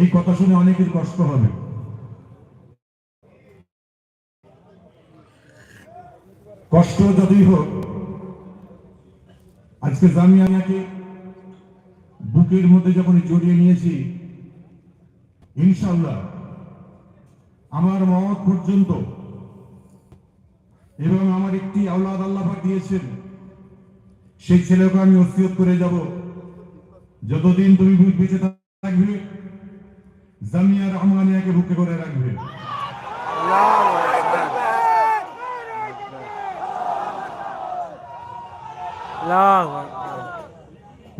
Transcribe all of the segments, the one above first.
এই কথা শুনে অনেকের কষ্ট হবে। কষ্ট যতই হোক, আজকে জামিয়াকে বুকের মধ্যে যখন জড়িয়ে নিয়েছি ইনশাল্লাহ আমার মত পর্যন্ত এবং আমার একটি আওলাদ আল্লাহ দিয়েছেন, সেই ছেলেকে আমি ওসিয়ত করে যাব। যতদিন তুমি বেঁচে থাকবে জামিয়া রহমানিয়াকে বুকে করে রাখবে।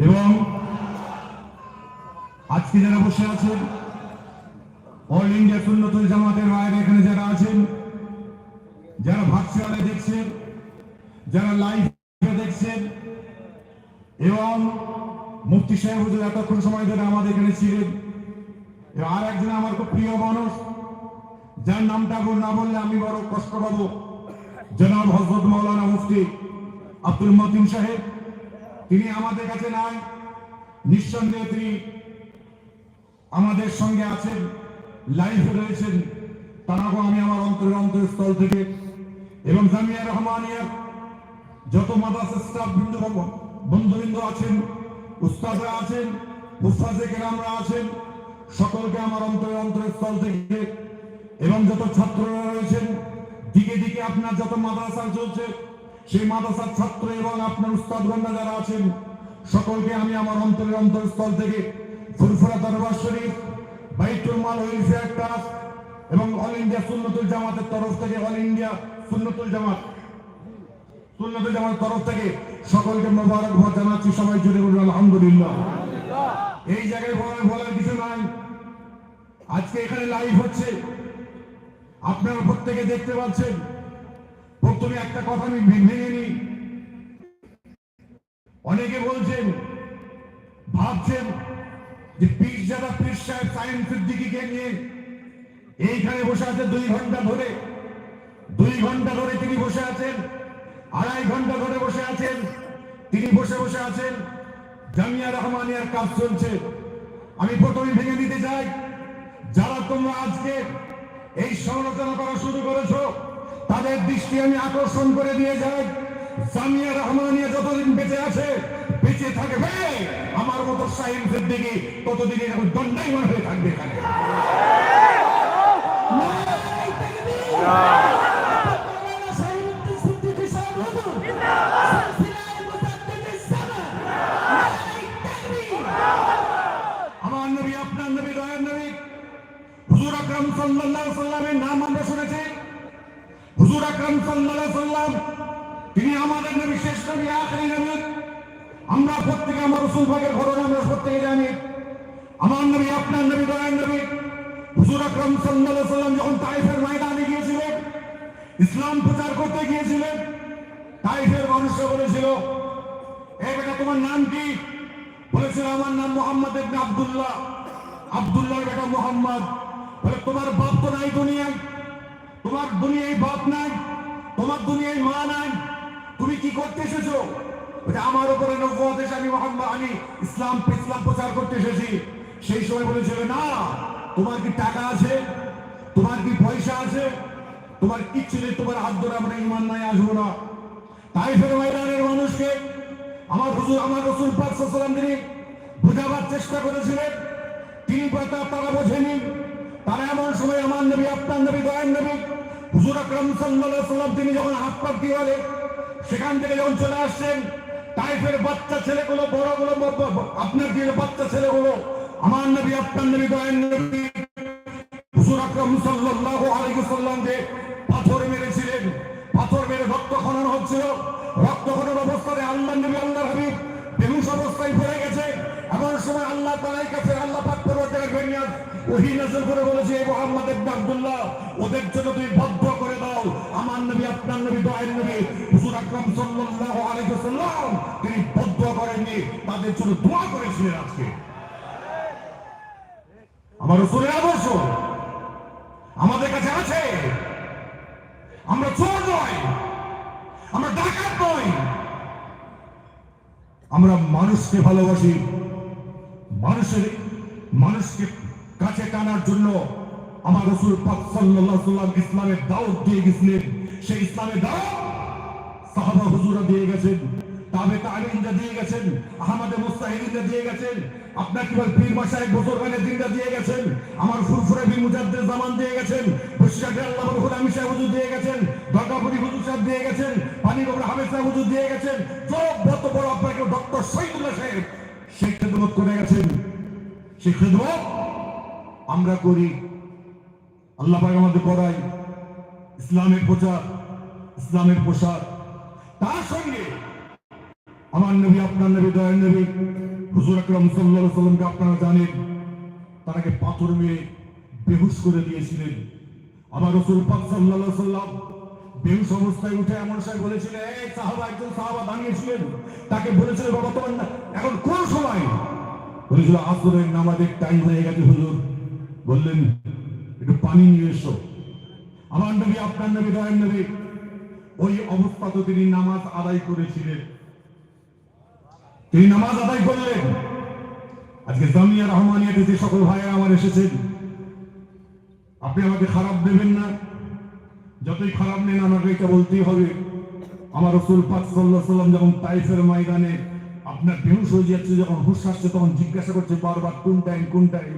এবং আজকে যারা বসে আছেন অল ইন্ডিয়া সুন্নতুল জামাতের বাইরে এখানে যারা আছেন, যারা ভার্চুয়ালে দেখছেন, যারা লাইভ দেখছেন, এবং মুফতি সাহেব এতক্ষণ সময় ধরে আমাদের এখানে ছিলেন। আর একজন আমার খুব প্রিয় মানুষ, যার নামটা না বললে আমি বড় কষ্ট পাবো। জনাব হজরত মৌলানা মুফতি আব্দুল মতিন সাহেব, তিনি আমাদের কাছে নাই। নিঃসন্দেহে তিনি আমাদের সঙ্গে আছেন, লাইভে রয়েছেন। তারাকেও আমি আমার অন্তরের অন্তরস্থল থেকে। এবং জামিয়া রহমানিয়া, যত মাদ্রাসা স্টাফ বৃন্দ বন্ধুবৃন্দ আছেন, উস্তাদরা আছেন উস্তাদে কেরামরা আছেন সকলকে আমার অন্তরের অন্তরস্থল থেকে এবং যত ছাত্ররা রয়েছেন, দিকে দিকে আপনার যত মাদ্রাসা চলছে, সেই মাদ্রাসার ছাত্র এবং আপনার উস্তাদগণরা যারা আছেন, সকলকে আমি আমার অন্তরের অন্তরস্থল থেকে ফুরফুরা দরবার শরীফ, বাইতুল মাল ওয়েলফেয়ার ট্রাস্ট এবং অল ইন্ডিয়া সুন্নতুল জামাতের তরফ থেকে, অল ইন্ডিয়া সুন্নতুল জামাত, সুন্নতুল জামাতের তরফ থেকে সকলকে মোবারকবাদ জানাচ্ছি, সবাই জুড়ে বলুন, আলহামদুলিল্লাহ। এই জায়গায় বলার বলার কিছু নাই। আজকে এখানে লাইভ হচ্ছে। আপনারা প্রত্যেকে দেখতে পাচ্ছেন। প্রথমে একটা কথা আমি ভেঙে নিই। অনেকে বলছেন, ভাবছেন যে পীর যারা পীর সাহেব সায়েন্সের দিকে নিয়ে এইখানে বসে আছে দুই ঘণ্টা ধরে। দুই ঘণ্টা ধরে তিনি বসে আছেন, আড়াই ঘণ্টা ধরে বসে আছেন, তিনি বসে বসে আছেন। জামিয়া রহমানিয়ার কাজ চলছে। আমি প্রথমে ভেঙে দিতে চাই। যারা তোমরা আজকে এই সমালোচনা করা শুরু করেছ, তাদের দৃষ্টি আমি আকর্ষণ করে দিয়ে যাই। জামিয়া রহমানিয়া যতদিন বেঁচে আছে, বেঁচে থাকবে। আমার মতো সাইন্সের দিকে ততদিন এরকম দণ্ডায়মান হয়ে থাকবে এখানে। আকরাম সাল্লাল্লাহু সাল্লামের নাম আমরা শুনেছি। হুজুর আকরাম সাল্লাল্লাহু সাল্লাম তিনি আমাদের নবী, শেষ নবী, আখেরি নবী। আমরা প্রত্যেকে আমার রসুল ভাগের ঘটনা আমরা প্রত্যেকে জানি। আমার নবী, আপনার নবী, দয়ার নবী। হুজুর আকরাম সাল্লাল্লাহু সাল্লাম যখন তাইফের ময়দানে গিয়েছিলেন, ইসলাম প্রচার করতে গিয়েছিলেন, তাইফের মানুষরা বলেছিল এই বেটা, তোমার নাম কি? বলেছিল, আমার নাম মোহাম্মদ ইবনে আব্দুল্লাহ। আব্দুল্লাহর বেটা মোহাম্মদ। বলে, তোমার বাপ তো নাই দুনিয়ায়। তোমার দুনিয়ায় বাপ নাই, তোমার দুনিয়ায় মা নাই। তুমি কি করতে এসেছ? আমার উপরে নব্বত এসে আমি মোহাম্মদ, আমি ইসলাম ইসলাম প্রচার করতে এসেছি। সেই সময় বলেছিল, না, তোমার কি টাকা আছে? তোমার কি পয়সা আছে? তোমার কিচ্ছু নেই, তোমার হাত ধরে আমরা ইমান নাই আসব না। তাই ফের ময়দানের মানুষকে আমার হুজুর, আমার রসুল পাক সাল্লাম তিনি বোঝাবার চেষ্টা করেছিলেন, তিনি তারা বোঝেনি। তারা এমন সময় আমার নবী, আপনার নবী দয়ান নবী, হুজুর আকরাম সাল্লাম তিনি যখন হাত পাক দিয়ে সেখান থেকে যখন চলে আসছেন, তাইফের বাচ্চা ছেলেগুলো, বড়গুলো, ব- ব- আপনার দিয়ে বাচ্চা ছেলেগুলো, আমার নবী, আপনার নবী দয়ান নবী, হুজুর আকরাম সাল্লাল্লাহু আলাইহি সাল্লামকে পাথর মেরেছিলেন, পাথর মেরে রক্ত খনন হচ্ছিল, রক্ত খনন অবস্থায় আল্লাহ নবী আল্লাহ হাবিব বেহুশ অবস্থায় পড়ে গেছে। এমন সময় আল্লাহ তাআলার কাছে আল্লাহ পাক পরবর্তীকালে ফেরিয়াদ ওহী নাযিল করে বলেছে মুহাম্মদ ইবনে আব্দুল্লাহ, ওদের জন্য তুমি বদ্ধ করে দাও। আমার নবী, আপনার নবী, দয়ার নবী, হুজুর আকরাম সাল্লাল্লাহু আলাইহি সাল্লাম তিনি বদ্ধ করেননি, তাদের জন্য দোয়া করেছিলেন আজকে। আমার রসুলের আদর্শ, আমাদের কাছে আছে। আমরা চোর নয় আমরা ডাকাত নয় আমরা মানুষকে ভালোবাসি, মানুষের, মানুষকে কাছে টানার জন্য আমার রসুল পাক সাল্লাল্লাহু সাল্লাম ইসলামের দাওয়াত দিয়ে গেছিলেন। সেই ইসলামের দাওয়াত সাহাবা হুজুরা দিয়ে গেছেন তাবে তালিমরা দিয়ে গেছেন, আহমদে মুস্তাহিদিনরা দিয়ে গেছেন, আপনার কি বল পীর মাসা এক বছর গানে দিনরা দিয়ে গেছেন, আমার ফুরফুরে বি মুজাদ্দের জামান দিয়ে গেছেন বসিরাটে আল্লাহ হুদামি সাহেব হুজুর দিয়ে গেছেন, দরগাপুরি হুজুর সাহেব দিয়ে গেছেন, পানি গোবর হামেদ সাহেব হুজুর দিয়ে গেছেন সব যত বড় আপনাকে ডক্টর শহীদুল্লাহ সাহেব সেই খেদমত করে গেছেন। সেই খেদমত আমরা করি। আল্লাহ আমাদের করাই ইসলামের প্রচার, ইসলামের প্রসার। তার সঙ্গে আমার নবী, আপনার নবী, দয়ার নবী, হুজুর আকরাম আলাইহি সাল্লামকে আপনারা জানেন তারাকে পাথর মেরে বেহুশ করে দিয়েছিলেন। আমার রসুল পাক আলাইহি সাল্লাম বেহুশ অবস্থায় উঠে এমন সময় বলেছিলেন এই সাহাবা, একজন সাহাবা দাঁড়িয়েছিলেন, তাকে বলেছিলেন, বাবা, তোমার এখন কোন সময়? বলেছিল, আসরের নামাজের টাইম হয়ে গেছে, হুজুর। বললেন একটু পানি নিয়ে এসো। আমার নবী, আপনার নবী দয়ার নবী, ওই অবস্থা তো তিনি নামাজ আদায় করেছিলেন। তিনি নামাজ আদায় করলেন। আজকে জামিয়া রহমানিয়াতে যে সকল ভাইরা আমার এসেছেন, আপনি আমাকে খারাপ দেবেন না। যতই খারাপ নেন, আমাকে এটা বলতেই হবে। আমার রসুল পাক সাল্লাহ সাল্লাম যখন তাইফের ময়দানে আপনার বেহুশ হয়ে যাচ্ছে, যখন হুশ আসছে, তখন জিজ্ঞাসা করছে বারবার, কোন টাইম কোন টাইম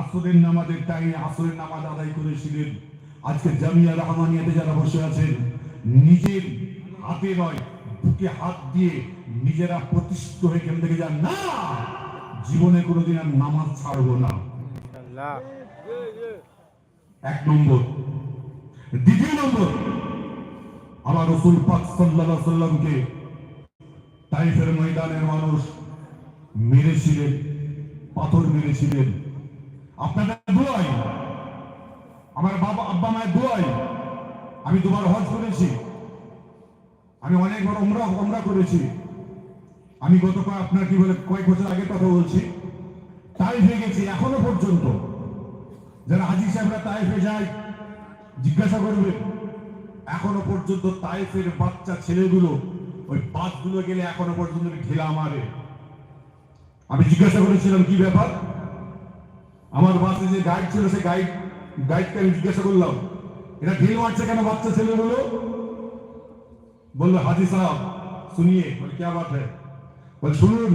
আসরের নামাজের টাইমে আসরের নামাজ আদায় করেছিলেন। আজকে জামিয়া রহমানিয়াতে যারা বসে আছেন, নিজের হাতে নয়, বুকে হাত দিয়ে নিজেরা প্রতিষ্ঠিত হয়ে কেন থেকে যান, না, জীবনে কোনোদিন আর নামাজ ছাড়বো না। এক নম্বর। দ্বিতীয় নম্বর আমার রসুল পাক আলাইহি সাল্লামকে তাইফের ময়দানের মানুষ মেরেছিলেন, পাথর মেরেছিলেন। আপনাদের দোয়াই, আমার বাবা, আব্বা মায়ের দোয়াই, আমি দুবার হজ করেছি। আমি অনেকবার ওমরা ওমরা করেছি। আমি গতকাল আপনার কি বলে, কয়েক বছর আগে কথা বলছি। তাই হয়ে গেছি এখনও পর্যন্ত। যারা হাজি সাহেবরা তাইফে যায়, জিজ্ঞাসা করবে, এখনও পর্যন্ত তাইফের বাচ্চা ছেলেগুলো ওই বাসগুলো গেলে এখনও পর্যন্ত ঢেলা মারে। আমি জিজ্ঞাসা করেছিলাম, কি ব্যাপার? আমার বাসে যে গাইড ছিল, সে গাইড গাইডকে আমি জিজ্ঞাসা করলাম, এটা ঢিল মারছে কেন বাচ্চা ছেলেগুলো বলল হাজি সাহেব, শুনিয়ে। বলে, কে বাত বলে, শুনুন,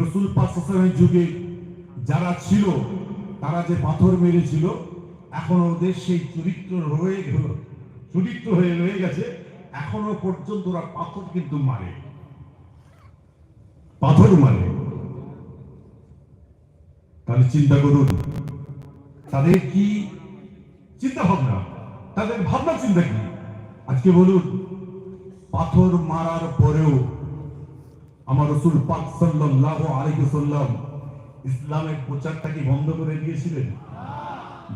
রসুল পাশের যুগে যারা ছিল, তারা যে পাথর মেরেছিল, এখন ওদের সেই চরিত্র রয়ে গেল, চরিত্র হয়ে, রয়ে গেছে, এখনও পর্যন্ত ওরা পাথর কিন্তু মারে। পাথর মারে। তাহলে চিন্তা করুন। তাদের কি চিন্তা ভাবনা তাদের ভাবনা চিন্তা কি? আজকে বলুন পাথর মারার পরেও আমার রসুল পাক সাল্লাল্লাহু আলাইহি সাল্লাম ইসলামের প্রচারটা কি বন্ধ করে দিয়েছিলেন?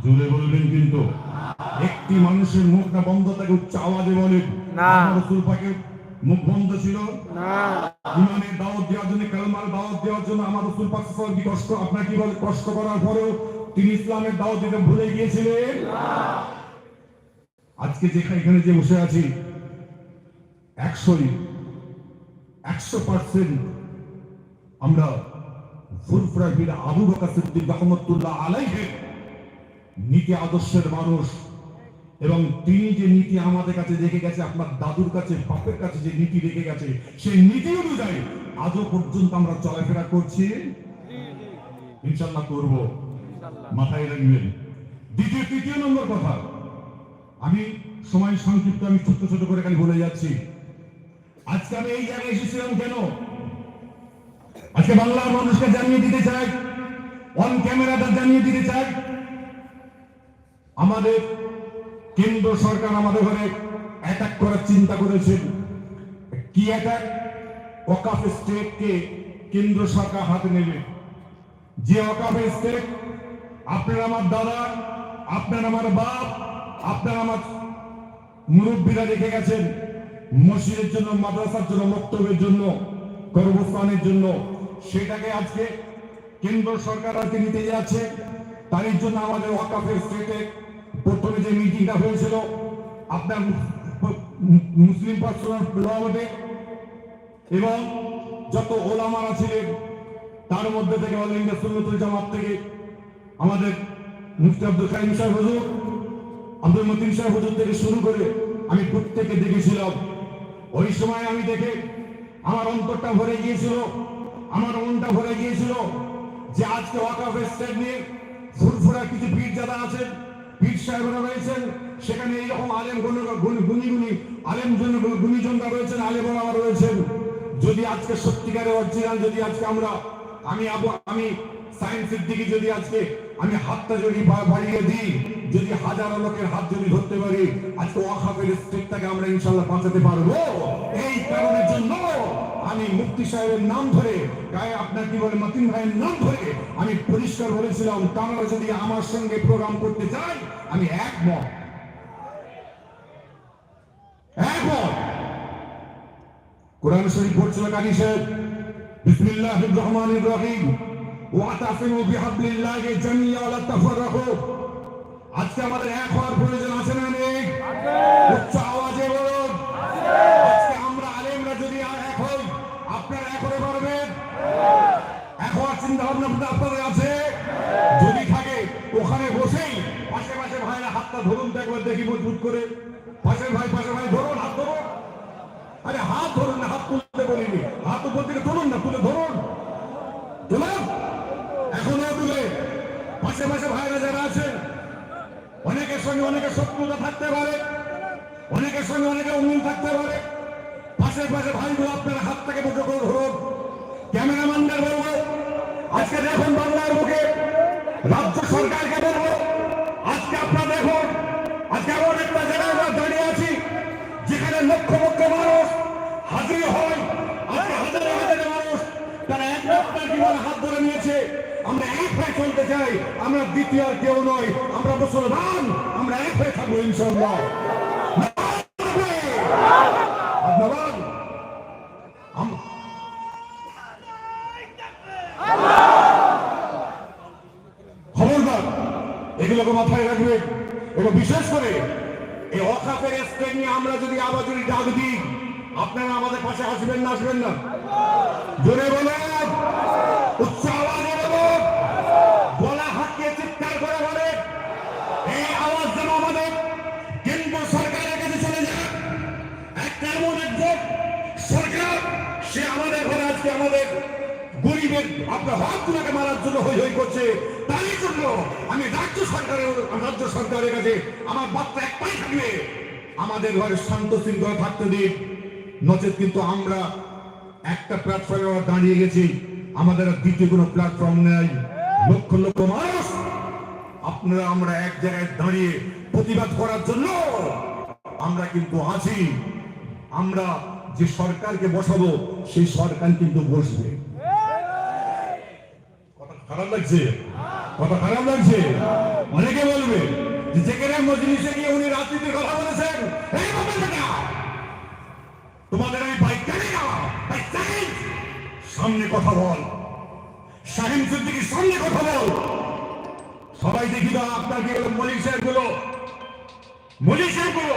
জোরে বলবেন কিন্তু। একটি মানুষের মুখটা বন্ধ থাকে উচ্চ আওয়াজে বলেন। না। রসুল পাকের মুখ বন্ধ ছিল? না। ইমানের দাওয়াত দেওয়ার জন্য কালমার দাওয়াত দেওয়ার জন্য আমার রসুল পাক আলাইহি কষ্ট আপনার কি বলে কষ্ট করার পরেও তিনি ইসলামের দাওয়াত দিতে ভুলে গিয়েছিলেন। আজকে যেখানে এখানে যে বসে আছি একশোই একশো পার্সেন্ট আমরা ফুরফুরা বীর আবু বকর সিদ্দিক রহমতুল্লাহ আলাইহের নীতি আদর্শের মানুষ। এবং তিনি যে নীতি আমাদের কাছে রেখে গেছে আপনার দাদুর কাছে বাপের কাছে যে নীতি রেখে গেছে সেই নীতি অনুযায়ী আজও পর্যন্ত আমরা চলাফেরা করছি। ইনশাল্লাহ করব। মাথায় রাখবেন। দ্বিতীয় তৃতীয় নম্বর কথা। আমি সময় সংক্ষিপ্ত আমি ছোট ছোট করে খালি বলে যাচ্ছি। আজকে আমি এই জায়গায় এসেছিলাম কেন? আজকে বাংলার মানুষকে জানিয়ে দিতে চাই অন ক্যামেরাটা জানিয়ে দিতে চাই। আমাদের কেন্দ্র সরকার আমাদের ঘরে অ্যাটাক করার চিন্তা করেছেন। কি অ্যাটাক ওকাফ স্টেটকে কেন্দ্র সরকার হাতে নেবে। যে ওকাফ স্টেট আপনার আমার দাদা, আপনার আমার বাপ, আপনার আমার মুরব্বীরা রেখে গেছেন মসজিদের জন্য, মাদ্রাসার জন্য বক্তব্যের জন্য কর্মস্থানের জন্য। সেটাকে আজকে কেন্দ্র সরকার আজকে নিতে যাচ্ছে। তারই জন্য আমাদের ওয়াকাফের স্টেটে প্রথমে যে মিটিংটা হয়েছিল, আপনার মুসলিম পার্সোনাল লবে এবং যত ওলামারা ছিলেন, তার মধ্যে থেকে অল ইন্ডিয়া সুন্নতুল জামাত থেকে আমাদের মুফতি আব্দুল কাইম সাহেব হুজুর, আব্দুল মতিন সাহেব হুজুর থেকে শুরু করে আমি প্রত্যেকে দেখেছিলাম। ওই সময় আমি দেখে আমার অন্তরটা ভরে গিয়েছিল, আমার মনটা ভরে গিয়েছিল যে আজকে ওয়াকাফ স্টেট নিয়ে ফুরফুরা কিছু পীর যারা আছেন পীর সাহেবরা রয়েছেন। সেখানে এইরকম আলেম গুণ গুণী আলেম জন গুণীজনরা রয়েছেন, আলেম রয়েছেন। যদি আজকে সত্যিকারের অরিজিনাল যদি আজকে আমরা আমি আবু আমি সায়েন্সের দিকে যদি আজকে আমি হাতটা যদি বাড়িয়ে দিই, যদি হাজারো লোকের হাত যদি ধরতে পারি, আজকে ওয়াকাফের স্টেটটাকে আমরা ইনশাল্লাহ বাঁচাতে পারব। এই কারণের জন্য আমি মুফতি সাহেবের নাম ধরে, গায়ে আপনার কি বলে, মতিন ভাইয়ের নাম ধরে আমি পরিষ্কার বলেছিলাম, তারা যদি আমার সঙ্গে প্রোগ্রাম করতে চায় আমি একমত। একমত। কোরআন শরীফ পড়ছিল সাহেব, বিসমিল্লাহির রহমানির রহিম। আজকে আমাদের এক হওয়ার প্রয়োজন আছে না নেই? আপনাদের আছে? যদি থাকে, ওখানে বসেই পাশে পাশে ভাইরা হাতটা ধরুন তো একবার দেখি মজবুত করে। পাশের ভাই পাশের ভাই, ধরুন, হাত ধরুন। আরে হাত ধরুন না, হাত তুলতে বলিনি। হাত উপর থেকে তুলুন না, তুলে ধরুন। তুলুন। এখনও তুলে। পাশে পাশে ভাইরা যারা আছেন, অনেকের সঙ্গে অনেকের শত্রুতা থাকতে পারে, অনেকের সঙ্গে অনেকের অমিল থাকতে পারে। পাশে পাশে ভাইগুলো আপনার হাতটাকে মুঠো করে ধরুন। ক্যামেরাম্যানদের বলব আজকে দেখুন বাংলার মুখে রাজ্য সরকারকে বলব, আজকে আপনারা দেখুন, আজকে এমন একটা জায়গায় আমরা দাঁড়িয়ে আছি, যেখানে লক্ষ লক্ষ মানুষ হাজির হয়। আজকে হাজারে হাজারে মানুষ তারা এক আপনার জীবনে হাত ধরে নিয়েছে, আমরা এক হয়ে চলতে চাই, আমরা দ্বিতীয় আর কেউ নয় আমরা মুসলমান, আমরা এক হয়ে থাকব ইনশাল্লাহ এগুলোকে মাথায় রাখবে এবং বিশেষ করে এই অখাপের স্টেট নিয়ে আমরা যদি আবার যদি ডাক দিই, আপনারা আমাদের পাশে আসবেন না আসবেন না? জোরে বলেন উচ্চ আওয়াজে আমাদের কেন্দ্র সরকারের চলে যায়। সরকার, সে আমাদের আমাদের গরিবের, আপনার হকগুলোকে মারার জন্য হই হই করছে। জন্য আমি রাজ্য সরকারের রাজ্য সরকারের কাছে আমার বার্তা একটাই থাকবে। আমাদের ঘরে শান্ত শৃঙ্খলা থাকতে দিন। নচেত কিন্তু আমরা একটা প্ল্যাটফর্মে আমরা দাঁড়িয়ে গেছি। আমাদের দ্বিতীয় কোনো প্ল্যাটফর্ম নেই। লক্ষ লক্ষ মানুষ আপনারা আমরা এক জায়গায় দাঁড়িয়ে প্রতিবাদ করার জন্য আমরা কিন্তু আছি। আমরা যে সরকারকে বসাবো, সেই সরকার কিন্তু বসবে। কথা খারাপ লাগছে? কথা খারাপ লাগছে? অনেকে বলবে যে যেখানে মজলিসে গিয়ে উনি রাজনীতির কথা বলেছেন। এই বাবার বেটা, তোমাদের আমি না চাই সামনে কথা বল। শাহিন সিদ্দিকির সামনে কথা বল। সবাই দেখি তো আপনার কি মলিক সাহেবগুলো মলিক সাহেবগুলো